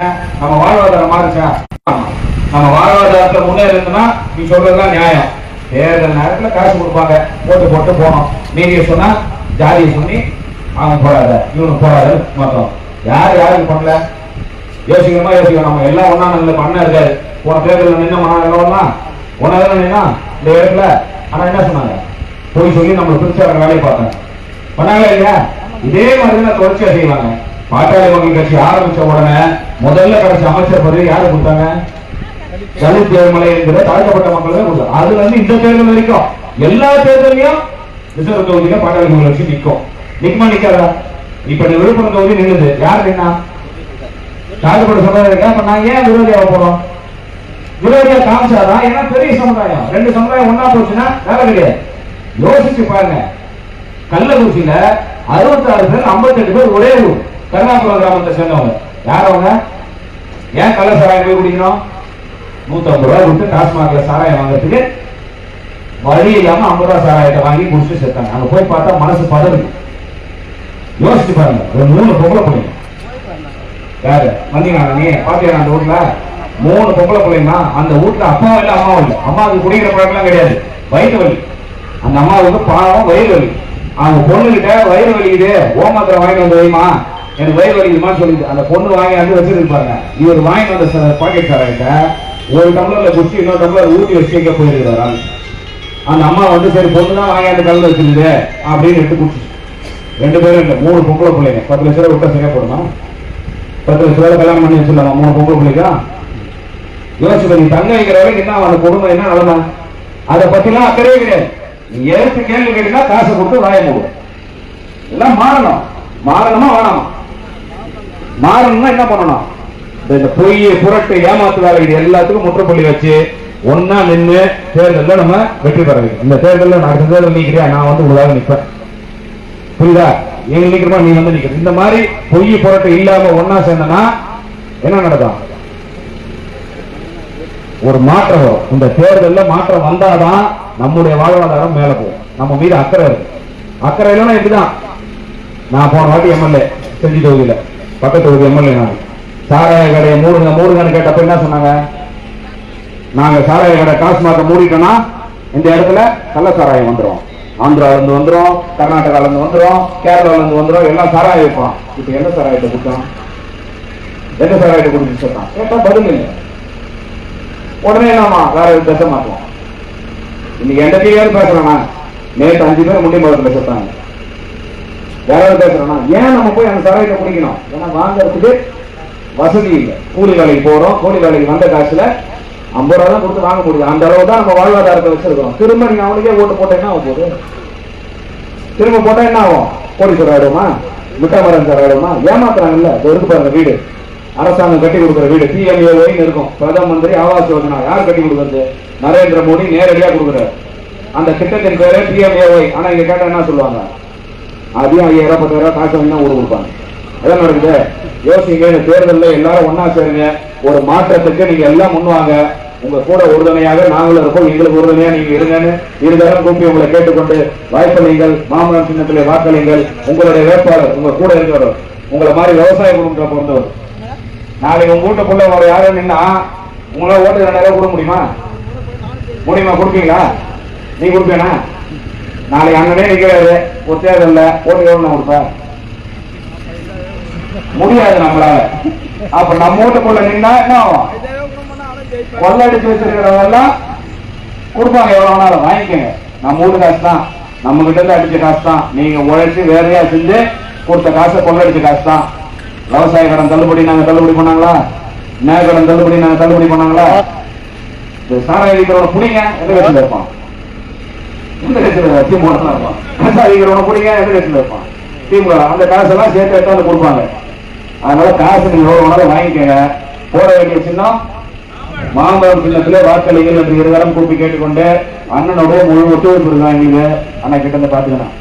நம்ம வாழ்வாதாரம் மாறுச்சா? நம்ம வாழ்வாதாரத்துல முன்னேறதுன்னா நீ சொல்றதுதான் நியாயம். தேர்தல் நேரத்துல காசு கொடுப்பாங்க. போட்டு போட்டு போனோம் மீதிய சொன்னா ஜாதியை சொல்லி அவன் போடாத இவனுக்கு போறாரு மொத்தம். யார் யாருக்கு பண்ணல? யோசிக்கணுமா? யோசிக்கணும். நம்ம எல்லாம் ஒண்ணா நல்ல பண்ண இருக்காது போன தேர்தலில் நின்ன மன எல்லாம் ஒன்னா நின்னா? இந்த இடத்துல. ஆனா என்ன சொன்னாங்க? போய் சொல்லி நம்ம பிரிச்சார வேலையை பார்த்தாங்க. பண்ணாங்க இல்லையா? இதே மாதிரி தான் தொடர்ச்சியா செய்வாங்க. பாட்டாளி மக்கள் கட்சி ஆரம்பிச்ச உடனே முதல்ல கிடைச்ச அமைச்சர் பதவி யாரு கொடுத்தாங்க? தலித் தேர்மலை என்கிற தாழ்த்தப்பட்ட மக்கள் தான் கொடுத்தாங்க. அதுல இருந்து இந்த தேர்தல் வரைக்கும் எல்லா தேர்தலையும் ரிசர்வ் தொகுதியில பாட்டாளி மக்கள் கட்சி நிற்கும். நிக்குமா நிக்காதா? இப்ப இந்த விழுப்புரம் தொகுதி நின்னுது. யார் நின்னா? தாழ்த்தப்பட்ட சமுதாயம் இருக்கா அப்ப நான் ஏன் விரோதியாக போறோம்? விரோதியா காமிச்சாதான் ஏன்னா பெரிய சமுதாயம். ரெண்டு சமுதாயம் ஒன்னா போச்சுன்னா வேலை கிடையாது. யோசிச்சு பாருங்க. கள்ளக்குறிச்சியில அறுபத்தாறு பேர் ஐம்பத்தெட்டு பேர் ஒரே ஊர். கருணாபுரம் கிராமத்தை சேர்ந்தவங்க. யார் அவங்க? ஏன் கள்ள சாராயம் போய் குடிக்கணும்? நூத்தம்பது ரூபாய் கொடுத்து டாஸ்மாக்ல சாராயம் வாங்குறதுக்கு வழி இல்லாம ஐம்பது ரூபாய் சாராயத்தை வாங்கி குடிச்சு சேர்த்தாங்க. அங்க போய் பார்த்தா மனசு பதறுது. யோசிச்சு பாருங்க. ஒரு மூணு பொம்பளை பிள்ளைங்க. யாரு? வந்தீங்களா நீ? பாத்தீங்களா அந்த வீட்ல மூணு பொம்பளை பிள்ளைங்களா அந்த வீட்ல அப்பாவும் இல்ல அம்மாவும் இல்ல. அம்மாவுக்கு குடிக்கிற பழக்கம்லாம் கிடையாது. வயிற்று வலி. அந்த அம்மாவுக்கு பாவம் வயிறு வலி. அவங்க பொண்ணுகிட்ட வயிறு வலிக்குது. ஓமாத்திரம் வாங்கி வந்து வைமா எனக்கு வயிறு வலிக்குதுமான்னு சொல்லிட்டு அந்த பொண்ணு வாங்கி வந்து வச்சிருப்பாங்க இவர் வாங்கி வந்த பாக்கெட் சாராயிட்ட ஒரு டம்ளர்ல குடிச்சு இன்னொரு டம்ளர் ஊற்றி வச்சு வைக்க போயிருக்கிறாரு அந்த அம்மா வந்து சரி பொண்ணு தான் வாங்கி அந்த கல்ல வச்சிருக்குது அப்படின்னு எடுத்து குடிச்சு ரெண்டு பேரும் இல்லை மூணு பொம்பளை பிள்ளைங்க. பத்து லட்ச ரூபா விட்டா சரியா போடுமா? பத்து லட்ச ரூபா கல்யாணம் பண்ணி வச்சிருந்தாங்க மூணு பொம்பளை பிள்ளைக்கா? யோசிச்சு நீ தங்க வைக்கிற வரைக்கும் என்ன அந்த குடும்பம் என்ன நிலைமை அதை பத்திலாம் அக்கறையே கிடையாது. நீ எதிர்த்து கேள்வி கேட்டீங்கன்னா காசை கொடுத்து வாய மூடும் எல்லாம் மாறணும். மாறணுமா வேணாமா மாறணும்னா என்ன பண்ணணும்? இந்த- பொய் புரட்டு ஏமாத்து வேலை இது எல்லாத்துக்கும் முற்றுப்புள்ளி வச்சு ஒன்னா நின்னு தேர்தல்ல நம்ம வெற்றி பெற வைக்கணும் இந்த தேர்தலில் நான் அடுத்த தேர்தல் நிற்கிறேன் நான் வந்து உங்களாக நிற்பேன் புரியுதா? எங்க நிற்கிறோமா நீ வந்து நிக்கிற. இந்த மாதிரி பொய் புரட்டு இல்லாம ஒன்னா சேர்ந்தனா என்ன நடக்கும்? ஒரு மாற்றம் வரும். இந்த தேர்தல்ல மாற்றம் வந்தாதான் நம்முடைய வாழ்வாதாரம் மேல போகும். நம்ம மீது அக்கறை இருக்கு. அக்கறை இல்லைன்னா எப்படிதான் நான் போன வாட்டி எம்எல்ஏ செஞ்சு தொகுதியில். பக்கத்து ஒரு எம்எல்ஏ நான். சாராய கடையை மூடுங்க மூடுங்கன்னு கேட்டப்ப என்ன சொன்னாங்க? நாங்க சாராய கடை டாஸ்மாக மூடிட்டோம்னா இந்த இடத்துல கள்ள சாராயம் வந்துரும். ஆந்திரால இருந்து வந்துடும் கர்நாடகால இருந்து வந்துரும் கேரளால இருந்து வந்துடும் எல்லாம் சாராயம் வைப்போம் இப்ப என்ன சாராயத்தை கொடுத்தோம்? என்ன சாராயத்தை கொடுத்து சொல்றான் கேட்டா பதில் இல்லை. உடனே நாம வேற ஒரு தசை மாற்றுவோம் இன்னைக்கு எந்த டிவியாவது பேசுறேன்னா நேற்று அஞ்சு பேர் முண்டி மரத்துல செத்தாங்க. யாராவது பேசுறேன்னா ஏன் நம்ம போய் அந்த சாராயத்தை குடிக்கணும் ஏன்னா வாங்குறதுக்கு வசதி இல்லை. கூலி வேலைக்கு போறோம். கூலி வேலைக்கு வந்த காசுல ஐம்பது ரூபா தான் கொடுத்து வாங்க முடியும். அந்த அளவு தான் நம்ம வாழ்வாதாரத்தை வச்சிருக்கோம் திரும்ப நீங்க அவனுக்கே ஓட்டு போட்டா என்ன ஆகும் போகுது திரும்ப போட்டா என்ன ஆகும்? கோடீஸ்வரர் ஆயிடுமா மிட்டா மரம் சார் ஆயிடுமா ஏமாத்துறாங்கல்ல? இதோ இருக்கு பாருங்க வீடு. அரசாங்கம் கட்டி கொடுக்குற வீடு. பிஎம்ஏஒய்னு இருக்கும். பிரதம மந்திரி ஆவாஸ் யோஜனா. யார் கட்டி கொடுக்குறது? நரேந்திர மோடி நேரடியா கொடுக்குறாரு. அந்த திட்டத்தின் பேரு பிஎம்ஏஒய் ஆனா இங்க கேட்டா என்ன சொல்லுவாங்க? அதையும் ஐயாயிரம் பத்தாயிரம் காசு வாங்கி தான் கொடுப்பாங்க. எல்லாம் நடக்குது. யோசிங்க இந்த தேர்தல்ல எல்லாரும் ஒன்னா சேருங்க. ஒரு மாற்றத்துக்கு நீங்க எல்லாம் முன்வாங்க உங்க கூட உறுதுணையாக நாங்களும் இருப்போம். எங்களுக்கு உறுதுணையா நீங்க இருங்கன்னு இருதரம் கூப்பி உங்களை கேட்டுக்கொண்டு வாய்ப்பளிங்கள் மாமரம் சின்னத்திலே வாக்களிங்கள். உங்களுடைய வேட்பாளர் உங்க கூட இருக்கிறவர் உங்களை மாதிரி விவசாய குடும்பத்தில் பிறந்தவர். நாளைக்கு உங்க வீட்டுக்குள்ள வர யாரும் நின்னா உங்களால ஓட்டு ரெண்டாயிரம் கொடுக்க முடியுமா? முடியுமா? கொடுப்பீங்களா? நீ கொடுப்பேனா? நாளைக்கு அண்ணனே நிற்கிறாரு ஒரு தேர்தல்ல ஓட்டு எவ்வளவு நான் கொடுப்பேன்? முடியாது நம்மளால. அப்ப நம்ம வீட்டுக்குள்ள நின்னா என்ன ஆகும்? கொள்ளடிச்சு வச்சிருக்கிறவங்கெல்லாம் கொடுப்பாங்க. எவ்வளவு வேணாலும் வாங்கிக்கோங்க. நம்ம வீட்டு காசு தான் நம்ம கிட்ட இருந்து அடிச்ச காசு தான் நீங்க உழைச்சு வேறையா செஞ்சு கொடுத்த காசை கொள்ளடிச்ச காசு தான் விவசாய கடன் தள்ளுபடி நாங்க தள்ளுபடி பண்ணாங்களா? நேர கடன் தள்ளுபடி நாங்க தள்ளுபடி பண்ணாங்களா? இந்த சாராய புடிங்க எந்த கட்சியில இருப்பான்? இந்த கட்சியில் திமுக தான் இருப்பான் விவசாய அடிக்கிறவன எந்த கட்சியில் இருப்பான் திமுக அந்த காசெல்லாம் சேர்த்து எடுத்து கொடுப்பாங்க. அதனால காசு நீங்க எவ்வளவு வேணாலும் வாங்கிக்கோங்க. போட வேண்டிய சின்னம் மாம்பழம் சின்னத்திலே வாக்களிகள் என்று இருவரும் கூப்பி கேட்டுக்கொண்டு அண்ணனோட முழு ஒத்துழைப்பு இருக்காங்க அண்ணா கிட்ட இருந்து பாத்துக்கணும்